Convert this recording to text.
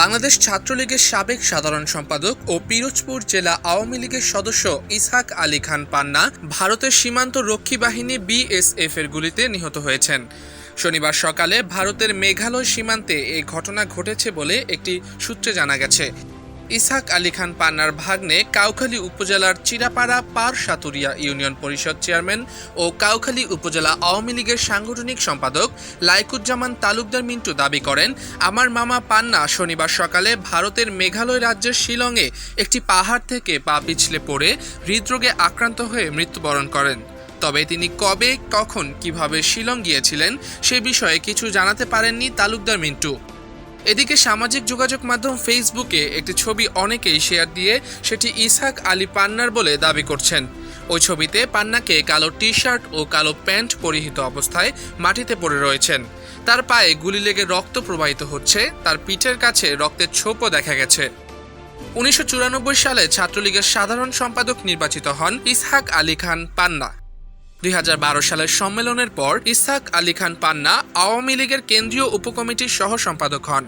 বাংলাদেশ ছাত্রলীগের সাবেক সাধারণ সম্পাদক ও পিরোজপুর জেলা আওয়ামী লীগের সদস্য ইসহাক আলী খান পান্না ভারতের সীমান্ত রক্ষী বাহিনী বিএসএফ এর গুলিতে নিহত হয়েছেন। শনিবার সকালে ভারতের মেঘালয় সীমান্তে এই ঘটনা ঘটেছে বলে একটি সূত্রে জানা গেছে। ইসহাক আলী খান পান্নার ভাগ্নে কাউখালী উপজেলার চিরাপাড়া পার সাতুরিয়া ইউনিয়ন পরিষদ চেয়ারম্যান ও কাউখালী উপজেলা আওয়ামী লীগের সাংগঠনিক সম্পাদক লাইকুজ্জামান তালুকদার মিন্টু দাবি করেন, আমার মামা পান্না শনিবার সকালে ভারতের মেঘালয় রাজ্যের শিলংয়ে একটি পাহাড় থেকে পা পিছলে পড়ে হৃদরোগে আক্রান্ত হয়ে মৃত্যুবরণ করেন। তবে তিনি কবে, কখন, কীভাবে শিলং গিয়েছিলেন সে বিষয়ে কিছু জানাতে পারেননি তালুকদার মিন্টু। এদিকে সামাজিক যোগাযোগ মাধ্যম ফেসবুকে একটি ছবি অনেকেই শেয়ার দিয়ে সেটি ইসহাক আলী পান্নার বলে দাবি করছেন। ওই ছবিতে পান্নাকে কালো টি শার্ট ও কালো প্যান্ট পরিহিত অবস্থায় মাটিতে পড়ে রয়েছেন। তার পায়ে গুলি লেগে রক্ত প্রবাহিত হচ্ছে, তার পিঠের কাছে রক্তের ছোপও দেখা গেছে। উনিশশো চুরানব্বই সালে ছাত্রলীগের সাধারণ সম্পাদক নির্বাচিত হন ইসহাক আলী খান পান্না। দুই হাজার বারো সালের সম্মেলনের পর ইসহাক আলী খান পান্না আওয়ামী লীগের কেন্দ্রীয় উপকমিটির সহ সম্পাদক হন।